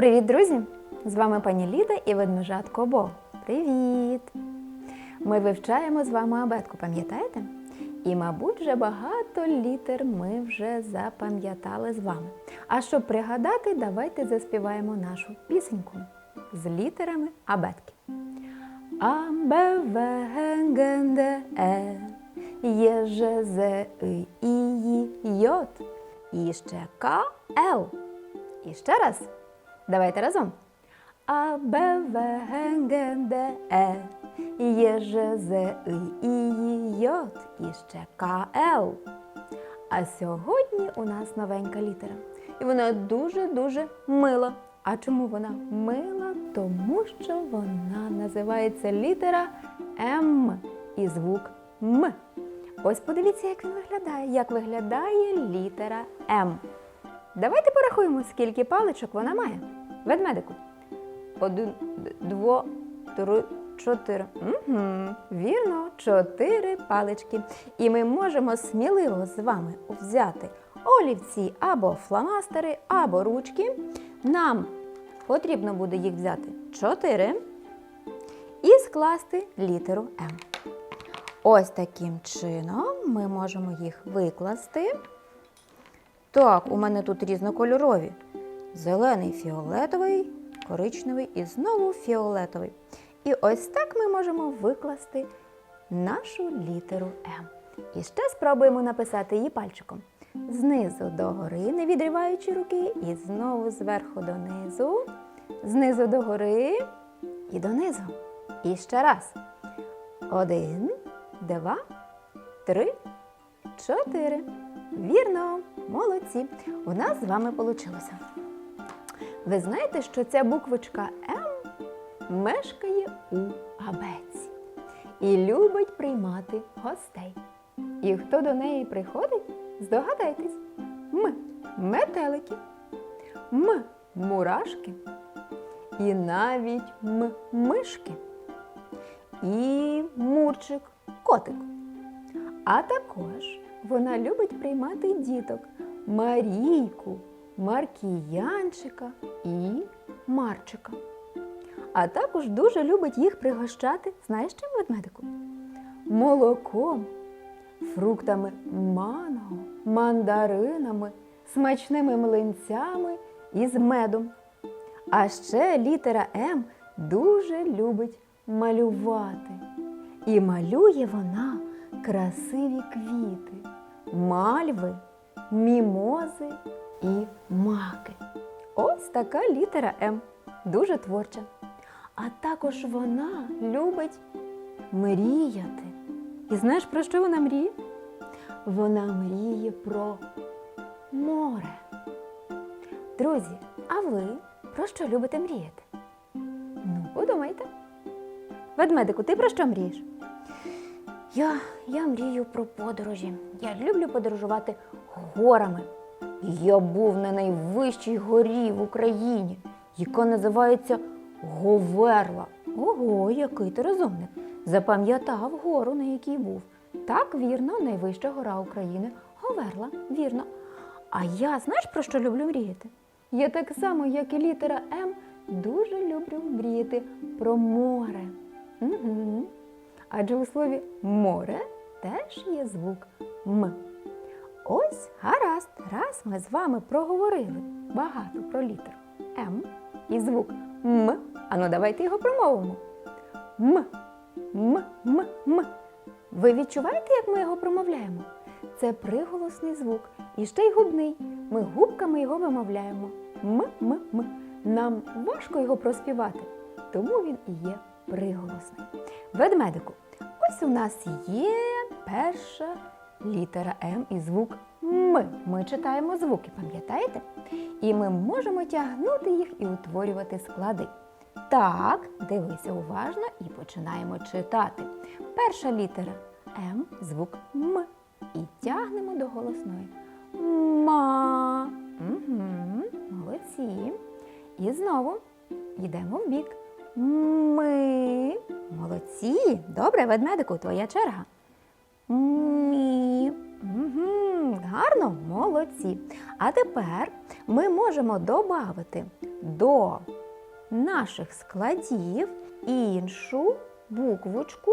Привіт, друзі! З вами пані Ліда і ведмежатко Бо. Привіт! Ми вивчаємо з вами абетку, пам'ятаєте? І, мабуть, вже багато літер ми вже запам'ятали з вами. А щоб пригадати, давайте заспіваємо нашу пісеньку з літерами абетки. А, Б, В, Г, Г, Д, Е, Є, Ж, З, І, Ї, Йот. І ще К, Л. І ще раз. Давайте разом. А, Б, В, Г, Г, Д, Е. Є, Ж, З, І, Ї, Йот. І ще К, Л. А сьогодні у нас новенька літера. І вона дуже-дуже мила. А чому вона мила? Тому що вона називається літера М і звук М. Ось подивіться, як він виглядає. Як виглядає літера М. Давайте порахуємо, скільки паличок вона має. Ведмедику. Один, д- дво, три, чотири. Угу, вірно, чотири палички. І ми можемо сміливо з вами взяти олівці або фломастери, або ручки. Нам потрібно буде їх взяти чотири і скласти літеру М. Ось таким чином ми можемо їх викласти. Так, у мене тут різнокольорові. Зелений, фіолетовий, коричневий і знову фіолетовий. І ось так ми можемо викласти нашу літеру М. І ще спробуємо написати її пальчиком. Знизу догори, не відриваючи руки, і знову зверху донизу, знизу догори і донизу. І ще раз. Один, два, три, чотири. Вірно, молодці. У нас з вами вийшло. Ви знаєте, що ця буквочка М мешкає у абеці і любить приймати гостей. І хто до неї приходить, здогадайтесь. М метелики, М мурашки і навіть М мишки. І мурчик котик. А також вона любить приймати діток Марійку, Маркіянчика і Марчика. А також дуже любить їх пригощати, знаєш чим ведмедику? Молоком, фруктами манго, мандаринами, смачними млинцями і з медом. А ще літера М дуже любить малювати. І малює вона красиві квіти, мальви, мімози і маки. Ось така літера М, дуже творча. А також вона любить мріяти. І знаєш, про що вона мріє? Вона мріє про море. Друзі, а ви про що любите мріяти? Ну, подумайте. Ведмедику, ти про що мрієш? Я, я мрію про подорожі. Я люблю подорожувати горами. Я був на найвищій горі в Україні, яка називається Говерла. Ого, який ти розумник. Запам'ятав гору, на якій був. Так, вірно, найвища гора України Говерла, вірно. А я знаєш, про що люблю мріяти? Я так само, як і літера М, дуже люблю мріяти про море. Угу. Адже у слові море теж є звук М. Ось гаразд, раз ми з вами проговорили багато про літер М і звук М. Ану, давайте його промовимо. М. М. М. М. Ви відчуваєте, як ми його промовляємо? Це приголосний звук і ще й губний. Ми губками його вимовляємо. М. М. М. Нам важко його проспівати, тому він і є приголосний. Ведмедику, ось у нас є перша літера М і звук М. Ми читаємо звуки, пам'ятаєте? І ми можемо тягнути їх і утворювати склади. Так, дивися уважно і починаємо читати. Перша літера М, звук М. І тягнемо до голосної. Ма. Угу, молодці. І знову йдемо в бік. Ми. Молодці. Добре, ведмедику, твоя черга. Мі. Угу, гарно, молодці. А тепер ми можемо додати до наших складів іншу буквочку.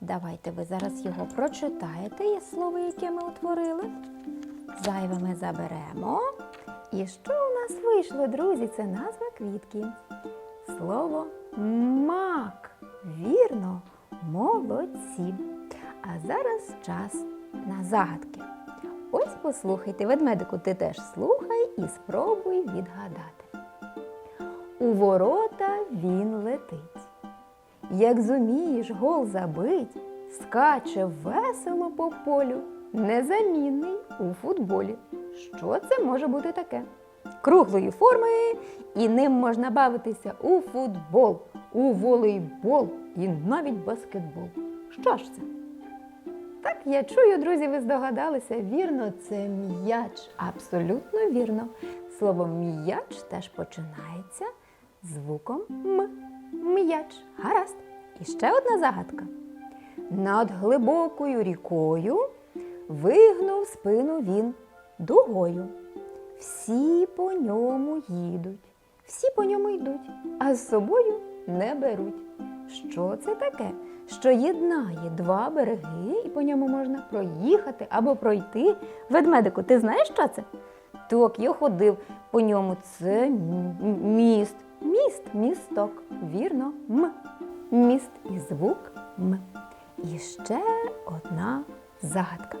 Давайте ви зараз його прочитаєте, є слово, яке ми утворили. Зайве ми заберемо. І що у нас вийшло, друзі? Це назва квітки. Слово мак. Вірно, молодці. А зараз час на загадки. Ось послухайте, ведмедику, ти теж слухай і спробуй відгадати. У ворота він летить. Як зумієш гол забить, скаче весело по полю, незамінний у футболі. Що це може бути таке? Круглої форми, і ним можна бавитися у футбол, у волейбол і навіть баскетбол. Що ж це? Так, я чую, друзі, ви здогадалися. Вірно, це м'яч. Абсолютно вірно. Слово м'яч теж починається звуком М. М'яч. Гаразд. І ще одна загадка. Над глибокою рікою вигнув спину він дугою. Всі по ньому їдуть, всі по ньому йдуть, а з собою не беруть. Що це таке? Що єднає два береги, і по ньому можна проїхати або пройти. Ведмедику, ти знаєш, що це? Так, я ходив по ньому. Це міст. Міст, місток. Вірно, м. Міст і звук м. І ще одна загадка.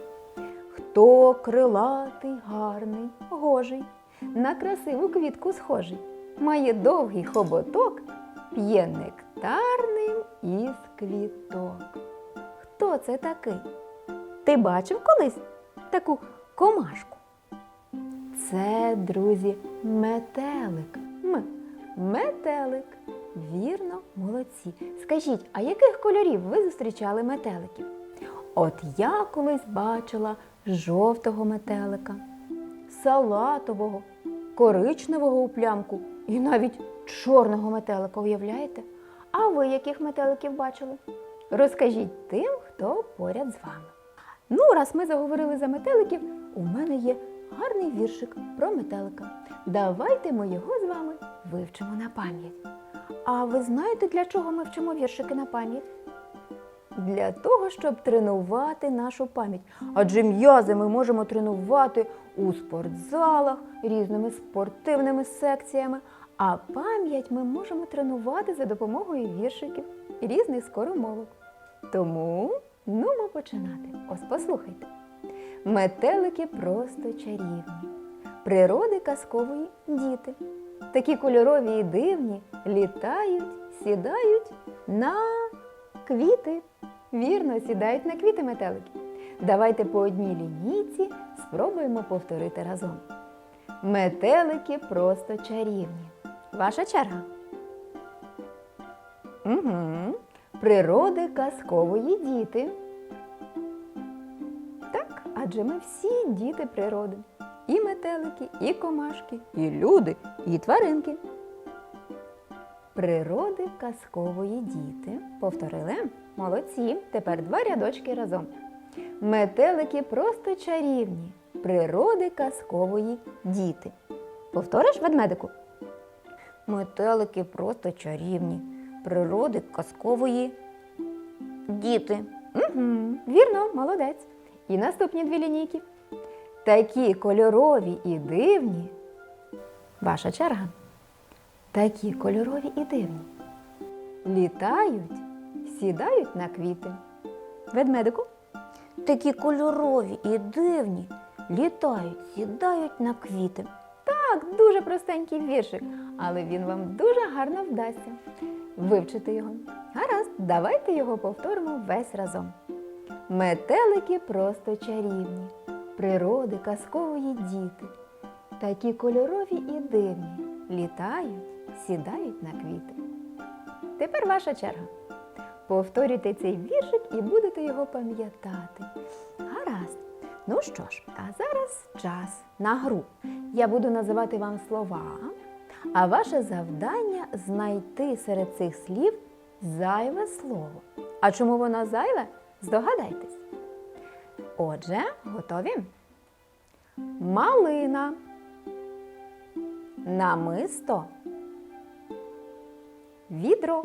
Хто крилатий, гарний, гожий, на красиву квітку схожий, має довгий хоботок, п'є нектарним із квіток. Хто це такий? Ти бачив колись таку комашку? Це, друзі, метелик. М. Метелик. Вірно, молодці. Скажіть, а яких кольорів ви зустрічали метеликів? От я колись бачила жовтого метелика, салатового, коричневого у плямку і навіть чорного метелика, уявляєте? А ви яких метеликів бачили? Розкажіть тим, хто поряд з вами. Ну, раз ми заговорили за метеликів, у мене є гарний віршик про метелика. Давайте ми його з вами вивчимо на пам'ять. А ви знаєте, для чого ми вчимо віршики на пам'ять? Для того, щоб тренувати нашу пам'ять. Адже м'язи ми можемо тренувати у спортзалах, різними спортивними секціями, а пам'ять ми можемо тренувати за допомогою віршиків і різних скоромовок. Тому нумо починати. Ось послухайте. Метелики просто чарівні, природи казкової діти. Такі кольорові і дивні літають, сідають на квіти. Вірно, сідають на квіти метелики. Давайте по одній лінійці спробуємо повторити разом. Метелики просто чарівні. Ваша черга. Угу. Природи казкової діти. Так, адже ми всі діти природи. І метелики, і комашки, і люди, і тваринки. Природи казкової діти. Повторили? Молодці. Тепер два рядочки разом. Метелики просто чарівні. Природи казкової діти. Повториш ведмедику? Метелики просто чарівні. Природи казкової діти. Угу, вірно, молодець. І наступні дві лінійки. Такі кольорові і дивні. Ваша черга. Такі кольорові і дивні. Літають, сідають на квіти. Ведмедику. Такі кольорові і дивні. Літають, сідають на квіти. Так, дуже простенький віршик, але він вам дуже гарно вдасться. Вивчити його. Гаразд, давайте його повторимо весь разом. Метелики просто чарівні, природи казкової діти. Такі кольорові і дивні. Літають, сідають на квіти. Тепер ваша черга. Повторюйте цей віршик і будете його пам'ятати. Гаразд. Ну що ж, а зараз час на гру. Я буду називати вам слова, а ваше завдання знайти серед цих слів зайве слово. А чому воно зайве? Здогадайтесь. Отже, готові? малина, намисто, відро.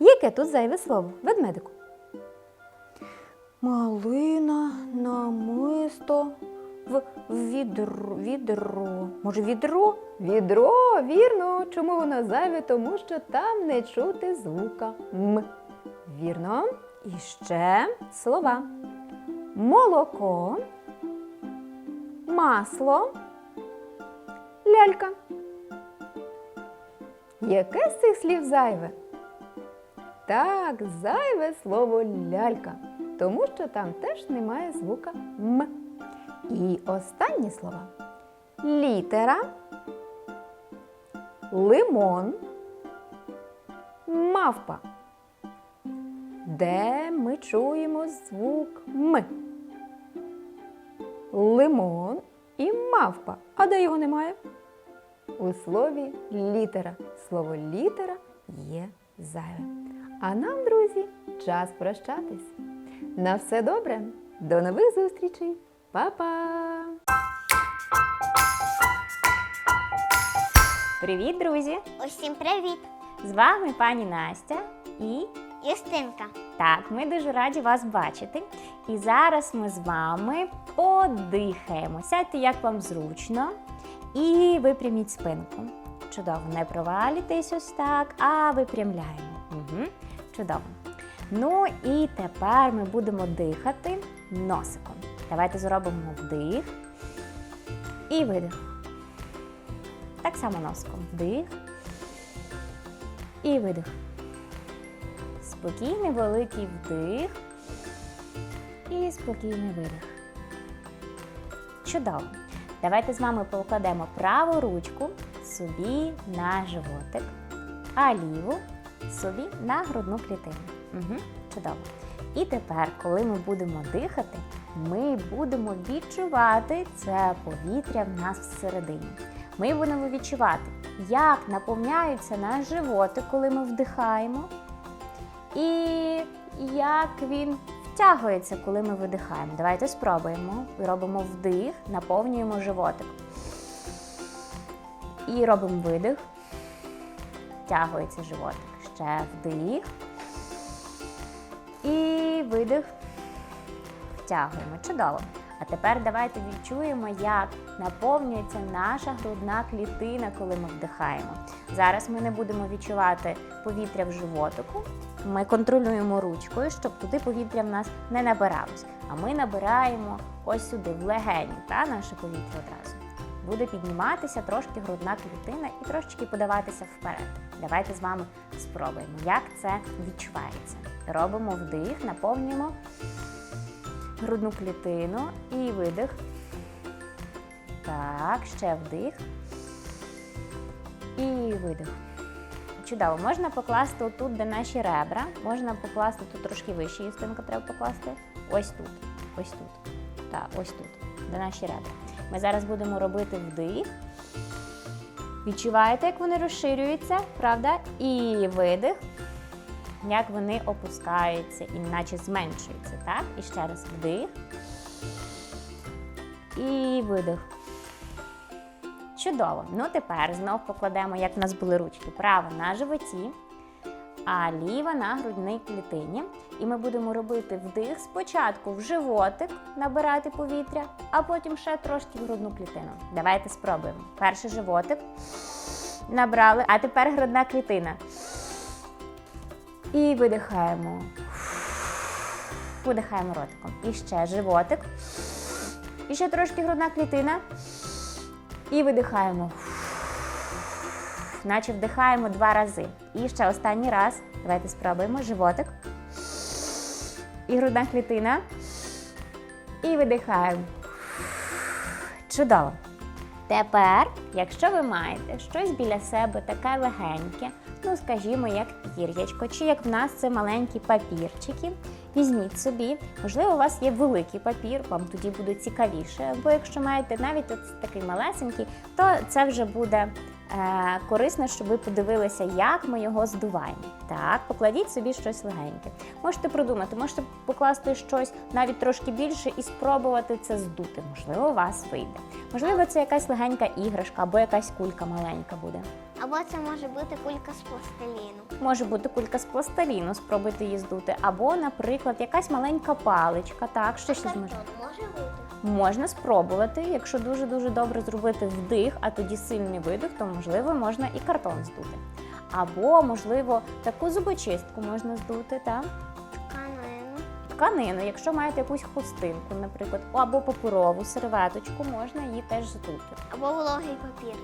Яке тут зайве слово? Ведмедику. Малина, намисто, в відро, відро. Може, відро? Відро, вірно. Чому воно зайве? Тому що там не чути звука М. Вірно. І ще слова. Молоко, масло, лялька. Яке з цих слів зайве? Так, зайве слово лялька, тому що там теж немає звука М. І останні слова. Літера, лимон, мавпа. Де ми чуємо звук М? Лимон і мавпа. А де його немає? У слові літера. Слово літера є зайве. А нам, друзі, час прощатись. На все добре. До нових зустрічей. Па-па! Привіт, друзі! Усім привіт! З вами пані Настя і Юстинка. так, ми дуже раді вас бачити. І зараз ми з вами подихаємо. Сядьте, як вам зручно, і випряміть спинку. Чудово, не провалюйтесь ось так, а випрямляємо. Угу. Чудово. Ну і тепер ми будемо дихати носиком. Давайте зробимо вдих і видих. Так само носиком. Вдих і видих. Спокійний великий вдих і спокійний видих. Чудово. Давайте з вами покладемо праву ручку собі на животик, а ліву собі на грудну клітину. Угу. Чудово. І тепер, коли ми будемо дихати, ми будемо відчувати це повітря в нас всередині. Ми будемо відчувати, як наповняється наш животик, коли ми вдихаємо, і як він втягується, коли ми видихаємо. Давайте спробуємо. Робимо вдих, наповнюємо животик. І робимо видих. Втягується животик. Ще вдих. І видих. Втягуємо. Чудово. А тепер давайте відчуємо, як наповнюється наша грудна клітина, коли ми вдихаємо. Зараз ми не будемо відчувати повітря в животику. Ми контролюємо ручкою, щоб туди повітря в нас не набиралось. А ми набираємо ось сюди, в легені, та наше повітря одразу. Буде підніматися трошки грудна клітина і трошечки подаватися вперед. Давайте з вами спробуємо, як це відчувається. Робимо вдих, наповнюємо грудну клітину і видих. Так, ще вдих. І видих. Чудово, можна покласти отут, де наші ребра. Можна покласти тут трошки вище юстинка треба покласти. Ось тут. Ось тут. Так, ось тут, де наші ребра. Ми зараз будемо робити вдих. Відчуваєте, як вони розширюються, правда? І видих, як вони опускаються і наче зменшуються. Так? І ще раз вдих. І видих. Чудово. Ну тепер знов покладемо, як в нас були ручки, права на животі, а ліва на грудній клітині. І ми будемо робити вдих спочатку в животик, набирати повітря, а потім ще трошки в грудну клітину. Давайте спробуємо. Перший животик набрали, а тепер грудна клітина. І видихаємо. Видихаємо ротиком. І ще животик. І ще трошки грудна клітина. І видихаємо. Наче вдихаємо два рази. І ще останній раз. Давайте спробуємо. Животик. І грудна клітина. І видихаємо. Чудово. Тепер, якщо ви маєте щось біля себе таке легеньке, ну скажімо, як пір'ячко, чи як в нас це маленькі папірчики, візьміть собі. Можливо, у вас є великий папір, вам тоді буде цікавіше. Або якщо маєте навіть от такий малесенький, то це вже буде е, корисно, щоб ви подивилися, як ми його здуваємо. Так, покладіть собі щось легеньке. Можете продумати, можете покласти щось навіть трошки більше і спробувати це здути. Можливо, у вас вийде. Можливо, це якась легенька іграшка або якась кулька маленька буде. Або це може бути кулька з пластиліну. Може бути кулька з пластиліну, спробуйте її здути, або, наприклад, якась маленька паличка. Так, що ще може бути. Можна спробувати, якщо дуже дуже добре зробити вдих, а тоді сильний видих, то можливо можна і картон здути. Або, можливо, таку зубочистку можна здути, так? Тканину. Тканину, якщо маєте якусь хустинку, наприклад, або паперову серветочку, можна її теж здути. Або вологий папір.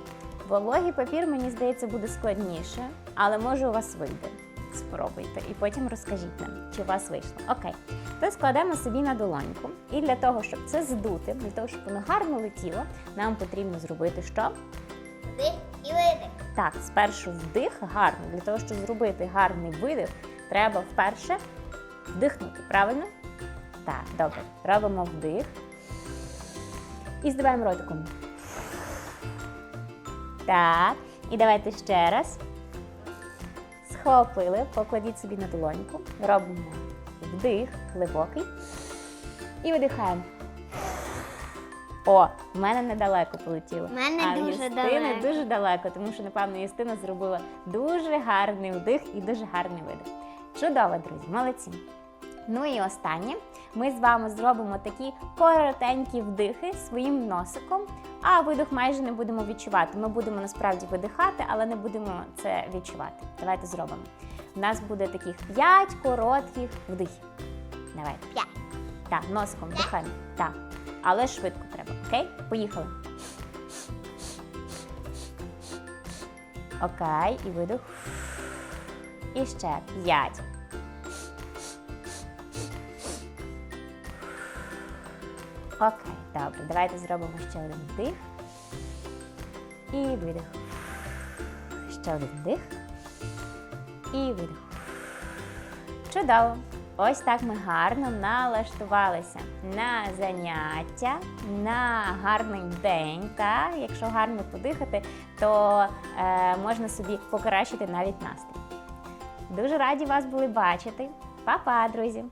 Вологий папір, мені здається, буде складніше, але може у вас вийде. Спробуйте і потім розкажіть нам, чи у вас вийшло. Окей, то складемо собі на долоньку. І для того, щоб це здути, для того, щоб воно гарно летіло, нам потрібно зробити що? Вдих і видих. Так, спершу вдих гарно. Для того, щоб зробити гарний видих, треба вперше вдихнути. Правильно? Так, добре. Робимо вдих. І здиваємо ротиком. Так. І давайте ще раз. Схопили, покладіть собі на долоньку. Робимо вдих глибокий. І видихаємо. О, в мене недалеко полетіло. В мене а дуже далеко. дуже далеко, тому що, напевно, Юстина зробила дуже гарний вдих і дуже гарний видих. Чудово, друзі, молодці. Ну і останнє, ми з вами зробимо такі коротенькі вдихи своїм носиком, а видих майже не будемо відчувати. Ми будемо насправді видихати, але не будемо це відчувати. Давайте зробимо. У нас буде таких 5 коротких вдихів. Давайте. П'ять. Так, носиком вдихаємо. Так. Але швидко треба. Окей? Поїхали. Окей, і видих. І ще п'ять. Окей, добре. Давайте зробимо ще один вдих. І видих. Ще один вдих. І видих. Чудово! Ось так ми гарно налаштувалися на заняття, на гарний день. Та? Якщо гарно подихати, то е, можна собі покращити навіть настрій. Дуже раді вас були бачити. Па-па, друзі!